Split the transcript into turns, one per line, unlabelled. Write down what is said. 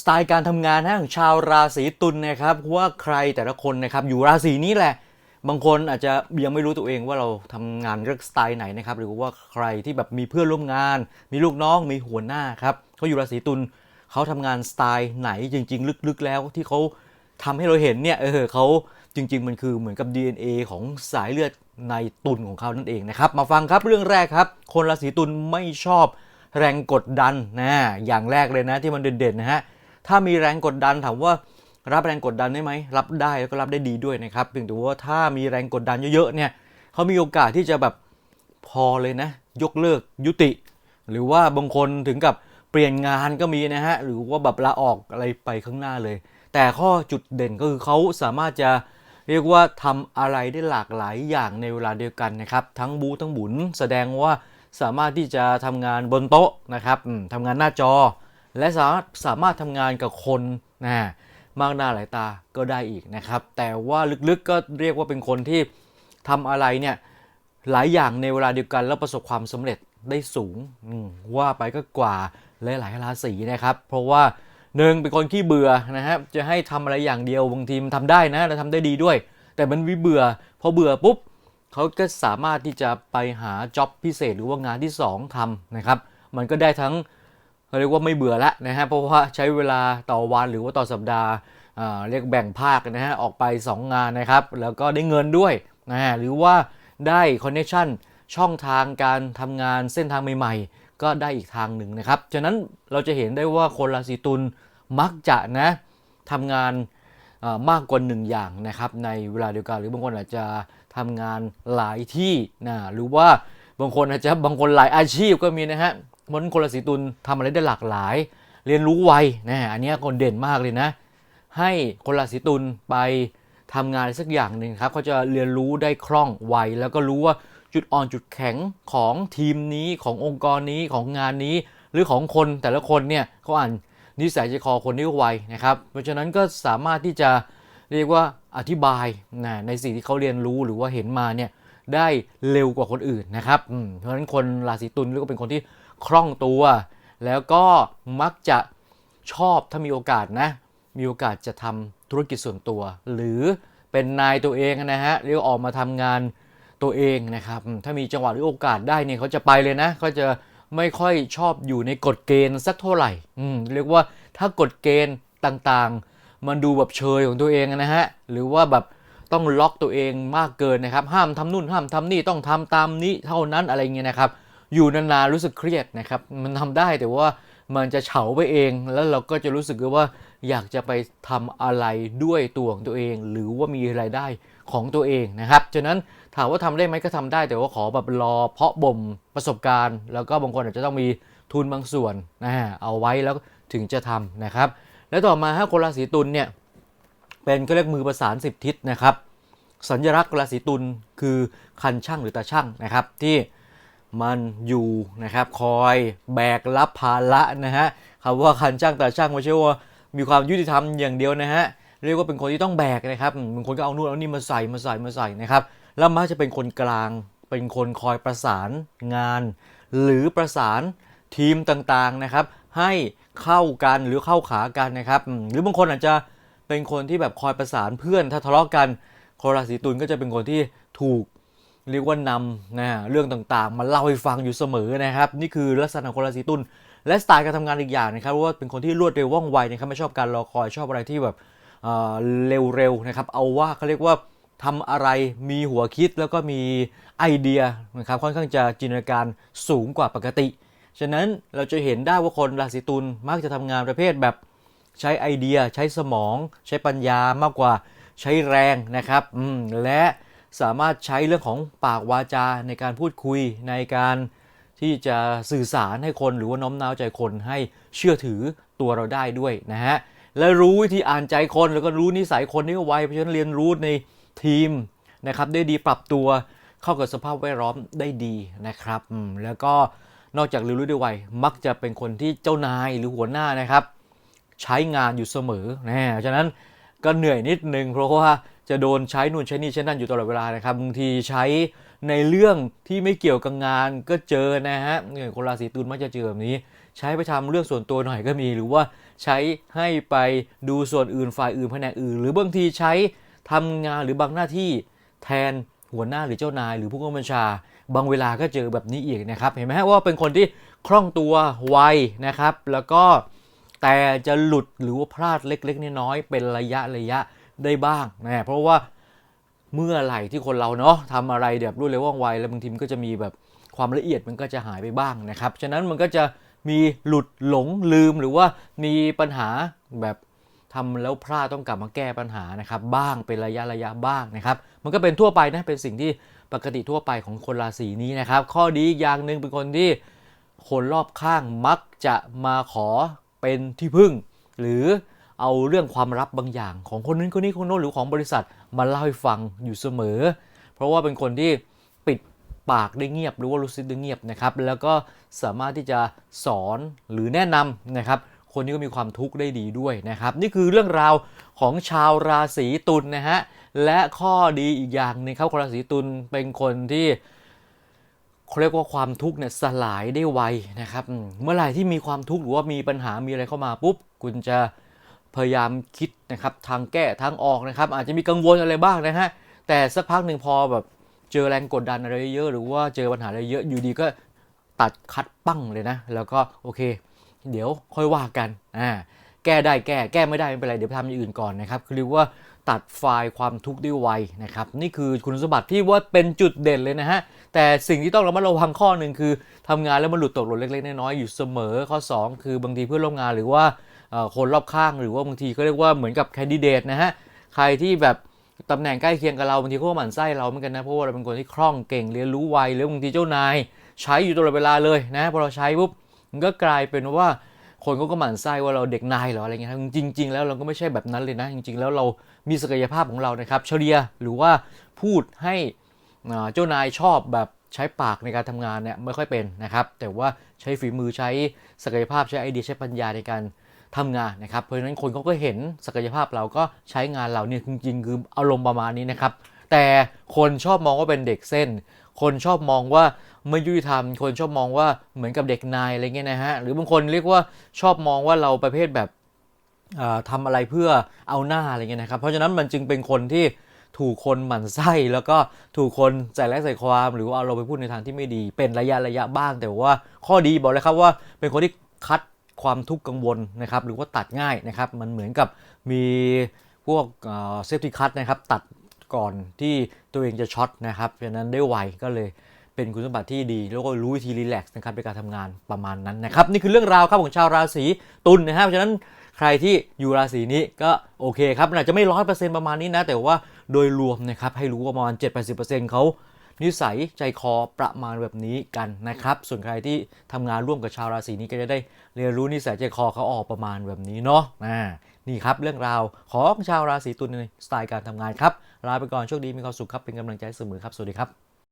สไตล์การทำงานนะของชาวราศีตุลนะครับว่าใครแต่ละคนนะครับอยู่ราศีนี้แหละ บางคนอาจจะยังไม่รู้ตัวเองว่าเราทำงานเรื่องสไตล์ไหนนะครับหรือว่าใครที่แบบมีเพื่อนร่วมงาน มีลูกน้องมีหัวหน้าครับเขาอยู่ราศีตุลเขาทำงานสไตล์ไหนจริง ๆ ลึกๆ แล้วที่เขาทำให้เราเห็นเนี่ยเออเขาจริง ๆ มันคือเหมือนกับ DNA ของสายเลือดในตุลของเขานั่นเองนะครับมาฟังครับเรื่องแรกครับ คนราศีตุลไม่ชอบแรงกดดันนะอย่างแรกเลยนะที่มันเด่นๆนะฮะ ถ้ามีแรงกดดันถามว่ารับแรงกดดันได้ไหมรับได้แล้วก็รับได้ดีด้วยนะครับเพียงแต่ว่าถ้ามีแรงกดดันเยอะๆเนี่ยเขามีโอกาสที่จะแบบพอเลยนะ ยกเลิกยุติ หรือว่าบางคนถึงกับเปลี่ยนงานก็มีนะฮะหรือว่าแบบลาออกอะไรไปข้างหน้าเลย แต่ข้อจุดเด่นก็คือเขาสามารถจะเรียกว่าทำอะไรได้หลากหลายอย่างในเวลาเดียวกันนะครับ ทั้งบูทั้งบุนแสดงว่าสามารถที่จะทำงานบนโต๊ะนะครับทำงานหน้าจอ และสามารถสามารถทำงานกับคนนะมากหน้าหลายตาก็ได้อีกนะครับ แต่ว่าลึกๆก็เรียกว่าเป็นคนที่ทำอะไรเนี่ยหลายอย่างในเวลาเดียวกันแล้วประสบความสำเร็จได้สูงว่าไปก็กว่าหลายๆราศีนะครับ เพราะว่าหนึ่งเป็นคนขี้เบื่อนะครับจะให้ทำอะไรอย่างเดียวบางทีมันทำได้นะและทำได้ดีด้วย แต่มันวิเบื่อพอเบื่อปุ๊บเขาก็สามารถที่จะไปหาจ็อบพิเศษหรือว่างานที่ 2ทำนะครับ มันก็ได้ทั้ง เขาเรียกว่าไม่เบื่อแล้วนะฮะเพราะว่าใช้เวลาต่อวันหรือว่าต่อสัปดาห์เรียกแบ่งภาคนะฮะออกไป 2 งานนะครับ แล้วก็ได้เงินด้วยนะฮะหรือว่าได้คอนเนคชั่นช่องทางการทำงานเส้นทางใหม่ๆ ก็ได้อีกทางหนึ่งนะครับ ฉะนั้นเราจะเห็นได้ว่าคนราศีตุลมักจะนะทำงานมากกว่าหนึ่งอย่างนะครับในเวลาเดียวกัน หรือบางคนอาจจะทำงานหลายที่นะหรือว่าบางคนอาจจะบางคนหลายอาชีพก็มีนะฮะ มนคนราศีตุลทำอะไรได้หลากหลาย เรียนรู้ไวนะอันนี้คนเด่นมากเลยนะ ให้คนราศีตุลไปทำงานอะไรสักอย่างหนึ่งครับเขาจะเรียนรู้ได้คล่องไวแล้วก็รู้ว่าจุดอ่อนจุดแข็งของทีมนี้ขององค์กรนี้ของงานนี้ หรือของคนแต่ละคนเนี่ยเขาอ่านนิสัยใจคอคนนี้ไวนะครับ เพราะฉะนั้นก็สามารถที่จะเรียกว่าอธิบายนะในสิ่งที่เขาเรียนรู้หรือว่าเห็นมาเนี่ยได้เร็วกว่าคนอื่นนะครับเพราะฉะนั้นคนราศีตุลกว่าเป็นคนที่ คล่องตัว แล้วก็มักจะชอบถ้ามีโอกาสนะ มีโอกาสจะทำธุรกิจส่วนตัว หรือเป็นนายตัวเองนะฮะเรียกออกมาทำงานตัวเองนะครับ ถ้ามีจังหวะหรือโอกาสได้เนี่ยเขาจะไปเลยนะเขาจะไม่ค่อยชอบอยู่ในกฎเกณฑ์สักเท่าไหร่อืมเรียกว่าถ้ากฎเกณฑ์ต่างๆ มันดูแบบเชยของตัวเองนะฮะ หรือว่าแบบต้องล็อกตัวเองมากเกินนะครับ ห้ามทำนู่นห้ามทำนี่ต้องทำตามนี้เท่านั้นอะไรเงี้ยนะครับ อยู่นานๆรู้สึกเครียดนะครับ มันทำได้แต่ว่ามันจะเฉาไปเอง แล้วเราก็จะรู้สึกว่าอยากจะไปทำอะไรด้วยตัวของตัวเอง หรือว่ามีรายได้ของตัวเองนะครับฉะนั้นถามว่าทำได้ไหมก็ทำได้ แต่ว่าขอแบบรอเพาะบ่มประสบการณ์ แล้วก็บางคนอาจจะต้องมีทุนบางส่วนนะฮะเอาไว้แล้วถึงจะทำนะครับ แล้วต่อมาฮะคนราศีตุลเนี่ยเป็นก็เรียกมือประสานสิบทิศนะครับ สัญลักษณ์ราศีตุลคือคันช่างหรือตาช่างนะครับที่ มันอยู่นะครับคอยแบกรับภาระนะฮะคำว่าคันช่างแตาช่างไม่ใช่ว่ามีความยุติธรรมอย่างเดียวนะฮะเรียกว่าเป็นคนที่ต้องแบกนะครับบางคนก็เอานู่นเอานี่มาใส่มาใส่มาใส่นะครับแล้วมักจะเป็นคนกลาง เป็นคนคอยประสานงาน หรือประสานทีมต่างๆนะครับ ให้เข้ากันหรือเข้าขากันนะครับ หรือบางคนอาจจะเป็นคนที่แบบคอยประสานเพื่อนถ้าทะเลาะกันคนราศีตุลก็จะเป็นคนที่ถูก เรียกว่านำนะเรื่องต่างๆ มาเล่าให้ฟังอยู่เสมอนะครับ นี่คือลักษณะของราศีตุลและสไตล์การทำงานอีกอย่างนะครับว่าเป็นคนที่รวดเร็วว่องไวนะครับไม่ชอบการรอคอยชอบอะไรที่แบบเอ่อเร็วๆนะครับเอาว่าเขาเรียกว่าทำอะไรมีหัวคิดแล้วก็มีไอเดียนะครับค่อนข้างจะจินตนาการสูงกว่าปกติ ฉะนั้นเราจะเห็นได้ว่าคนราศีตุลมักจะทำงานประเภทแบบใช้ไอเดีย ใช้สมอง ใช้ปัญญามากกว่าใช้แรงนะครับอืมและ สามารถใช้เรื่องของปากวาจาในการพูดคุยในการที่จะสื่อสารให้คนหรือว่าน้อมน้าวใจคนให้เชื่อถือตัวเราได้ด้วยนะฮะและรู้วิธีอ่านใจคนแล้วก็รู้นิสัยคนนี่ไวเพราะฉะนั้นเรียนรู้ในทีมนะครับได้ดีปรับตัวเข้ากับสภาพแวดล้อมได้ดีนะครับแล้วก็นอกจากเรียนรู้ได้ไวมักจะเป็นคนที่เจ้านายหรือหัวหน้านะครับ ใช้งานอยู่เสมอนะฉะนั้นก็เหนื่อยนิดนึงเพราะว่า จะโดนใช้นู่นใช้นี่ใช้นั่นอยู่ตลอดเวลานะครับบางทีใช้ในเรื่องที่ไม่เกี่ยวกับงานก็เจอนะฮะเนี่ยคนราศีตุลมักจะเจอแบบนี้ ใช้ไปทำเรื่องส่วนตัวหน่อยก็มี หรือว่าใช้ให้ไปดูส่วนอื่นฝ่ายอื่นแผนกอื่น หรือบางทีใช้ทำงานหรือบางหน้าที่แทนหัวหน้าหรือเจ้านาย หรือผู้กำกับบัญชา บางเวลาก็เจอแบบนี้อีกนะครับ เห็นไหมฮะว่าเป็นคนที่คล่องตัวไวนะครับ แล้วก็แต่จะหลุดหรือว่าพลาดเล็กๆน้อยๆเป็นระยะระยะ ได้บ้างนะเพราะว่าเมื่อไหร่ที่คนเราเนาะทำอะไรแบบรวดเร็วว่องไวแล้วบางทีมันก็จะมีแบบความละเอียดมันก็จะหายไปบ้างนะครับฉะนั้นมันก็จะมีหลุดหลงลืมหรือว่ามีปัญหาแบบทำแล้วพลาดต้องกลับมาแก้ปัญหานะครับบ้างเป็นระยะระยะบ้างนะครับ มันก็เป็นทั่วไปนะเป็นสิ่งที่ปกติทั่วไปของคนราศีนี้นะครับ ข้อดีอีกอย่างหนึ่งเป็นคนที่คนรอบข้างมักจะมาขอเป็นที่พึ่ง หรือ เอาเรื่องความลับบางอย่าง ของคนนั้นคนนี้คนโน้นหรือของบริษัทมาเล่าให้ฟังอยู่เสมอ เพราะว่าเป็นคนที่ปิดปากได้เงียบ หรือว่ารู้สึกได้เงียบนะครับแล้วก็สามารถที่จะสอนหรือแนะนำนะครับคนที่ก็มีความทุกข์ได้ดีด้วยนะครับ นี่คือเรื่องราวของชาวราศีตุลนะฮะและข้อดีอีกอย่างหนึงครับคนราศีตุลเป็นคนที่เขาเรียกว่าความทุกข์เนี่ยสลายได้ไวนะครับ เมื่อไหร่ที่มีความทุกข์หรือว่ามีปัญหามีอะไรเข้ามาปุ๊บ คุณจะ พยายามคิดนะครับทางแก้ทางออกนะครับ อาจจะมีกังวลอะไรบ้างนะฮะแต่สักพักหนึ่งพอแบบเจอแรงกดดันอะไรเยอะ หรือว่าเจอปัญหาอะไรเยอะอยู่ดีก็ตัดคัดปั้งเลยนะ แล้วก็โอเค เดี๋ยวค่อยว่ากันอ่าแก้ได้แก้แก้ไม่ได้ไม่เป็นไรเดี๋ยวทำอย่างอื่นก่อนนะครับคือเรียกว่าตัดไฟล์ความทุกข์ได้ไวนะครับนี่คือคุณสมบัติที่ว่าเป็นจุดเด่นเลยนะฮะแต่สิ่งที่ต้องระมัดระวังข้อหนึ่งคือทำงานแล้วมันหลุดตกหล่นเล็กๆน้อยๆอยู่เสมอข้อ 2 คือบางทีเพื่อนร่วมงานหรือว่า คนรอบข้างหรือว่าบางทีก็เรียกว่าเหมือนกับแคนดิเดตนะฮะใครที่แบบตำแหน่งใกล้เคียงกับเราบางทีเขาก็หมั่นไส้เราเหมือนกันนะเพราะว่าเราเป็นคนที่คล่องเก่งเรียนรู้ไวหรือบางทีเจ้านายใช้อยู่ตลอดเวลาเลยนะพอเราใช้ปุ๊บมันก็กลายเป็นว่าคนเขาก็หมั่นไส้ว่าเราเด็กนายหรออะไรเงี้ยจริง ๆ แล้วเราก็ไม่ใช่แบบนั้นเลยนะ จริง ๆ แล้วเรามีศักยภาพของเรานะครับเฉลียหรือว่าพูดให้เจ้านายชอบแบบใช้ปากในการทำงานเนี่ยไม่ค่อยเป็นนะครับ แต่ว่าใช้ฝีมือใช้ศักยภาพใช้ไอเดียใช้ปัญญาในการ ทำงานนะครับ เพราะฉะนั้นคนเขาก็เห็นศักยภาพเราก็ใช้งานเราเนี่ยจริงๆคืออารมณ์ประมาณนี้นะครับแต่คนชอบมองว่าเป็นเด็กเส้น คนชอบมองว่าไม่ยุติธรรม คนชอบมองว่าเหมือนกับเด็กนายอะไรเงี้ยนะฮะ หรือบางคนเรียกว่าชอบมองว่าเราประเภทแบบเอ่อทำอะไรเพื่อเอาหน้าอะไรเงี้ยนะครับ เพราะฉะนั้นมันจึงเป็นคนที่ถูกคนหมั่นไส้แล้วก็ถูกคนใส่แรงใส่ความ หรือว่าเอาเราไปพูดในทางที่ไม่ดี เป็นระยะระยะบ้าง แต่ว่าข้อดีบอกเลยครับว่าเป็นคนที่คัด ความทุกข์กังวลนะครับหรือว่าตัดง่ายนะครับมันเหมือนกับมีพวกเซฟตี้คัตนะครับตัดก่อนที่ตัวเองจะช็อตนะครับเพราะนั้นได้ไวก็เลยเป็นคุณสมบัติที่ดี แล้วก็รู้วิธีรีแลกซ์นะครับในการทำงานประมาณนั้นนะครับนี่คือเรื่องราวครับของชาวราศีตุลนะครับเพราะฉะนั้นใครที่อยู่ราศีนี้ก็โอเคครับมันอาจจะไม่ร้อยเปอร์เซ็นต์ประมาณนี้นะ แต่ว่าโดยรวมนะครับให้รู้ว่าประมาณ7-80%เขา นิสัยใจคอประมาณแบบนี้กันนะครับ ส่วนใครที่ทำงานร่วมกับชาวราศีนี้ก็จะได้เรียนรู้นิสัยใจคอเขาออกประมาณแบบนี้เนาะนี่ครับเรื่องราวของชาวราศีตุลในสไตล์การทำงานครับลาไปก่อนโชคดีมีความสุขครับเป็นกำลังใจเสมอครับสวัสดีครับ